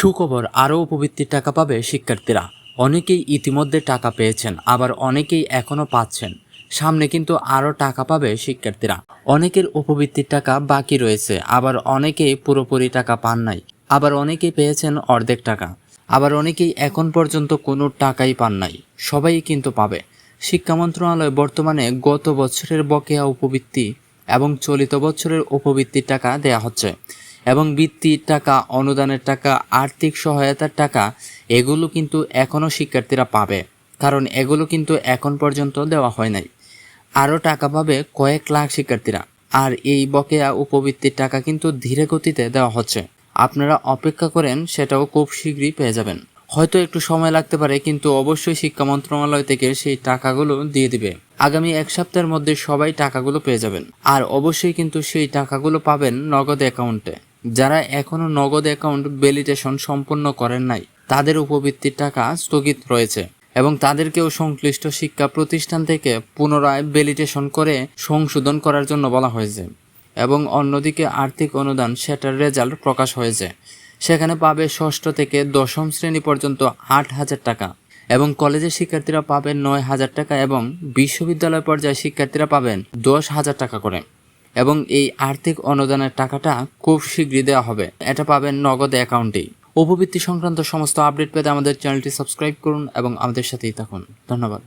সুখবর আরও উপবৃত্তির টাকা পাবে শিক্ষার্থীরা। অনেকেই ইতিমধ্যে টাকা পেয়েছেন, আবার অনেকেই এখনও পাচ্ছেন। সামনে কিন্তু আরও টাকা পাবে শিক্ষার্থীরা। অনেকের উপবৃত্তির টাকা বাকি রয়েছে, আবার অনেকেই পুরোপুরি টাকা পান নাই। আবার অনেকেই পেয়েছেন অর্ধেক টাকা। আবার অনেকেই এখন পর্যন্ত কোনো টাকাই পান নাই। সবাই কিন্তু পাবে। শিক্ষা মন্ত্রণালয় বর্তমানে গত বছরের বকেয়া উপবৃত্তি এবং চলিত বছরের উপবৃত্তির টাকা দেয়া হচ্ছে। এবং বৃত্তির টাকা, অনুদানের টাকা, আর্থিক সহায়তার টাকা, এগুলো কিন্তু এখনও শিক্ষার্থীরা পাবে। কারণ এগুলো কিন্তু এখন পর্যন্ত দেওয়া হয় নাই। আরও টাকা পাবে কয়েক লাখ শিক্ষার্থীরা। আর এই বকেয়া উপবৃত্তির টাকা কিন্তু ধীরে গতিতে দেওয়া হচ্ছে। আপনারা অপেক্ষা করেন, সেটাও খুব শীঘ্রই পেয়ে যাবেন। হয়তো একটু সময় লাগতে পারে, কিন্তু অবশ্যই শিক্ষা মন্ত্রণালয় থেকে সেই টাকাগুলো দিয়ে দিবে। আগামী এক সপ্তাহের মধ্যে সবাই টাকাগুলো পেয়ে যাবেন। আর অবশ্যই কিন্তু সেই টাকাগুলো পাবেন নগদ অ্যাকাউন্টে। যারা এখনও নগদ অ্যাকাউন্ট ভ্যালিডেশন সম্পন্ন করেন নাই, তাদের উপবৃত্তির টাকা স্থগিত রয়েছে এবং তাদেরকেও সংশ্লিষ্ট শিক্ষা প্রতিষ্ঠান থেকে পুনরায় ভ্যালিডেশন করে সংশোধন করার জন্য বলা হয়েছে এবং অন্যদিকে আর্থিক অনুদান সেটার রেজাল্ট প্রকাশ হয়েছে। সেখানে পাবে ষষ্ঠ থেকে দশম শ্রেণি পর্যন্ত আট হাজার টাকা এবং কলেজের শিক্ষার্থীরা পাবেন নয় হাজার টাকা এবং বিশ্ববিদ্যালয় পর্যায়ে শিক্ষার্থীরা পাবেন দশ হাজার টাকা করে। এবং এই আর্থিক অনুদানের টাকাটা খুব শীঘ্রই দেওয়া হবে। এটা পাবেন নগদ অ্যাকাউন্টেই। উপবৃত্তি সংক্রান্ত সমস্ত আপডেট পেতে আমাদের চ্যানেলটি সাবস্ক্রাইব করুন এবং আমাদের সাথেই থাকুন। ধন্যবাদ।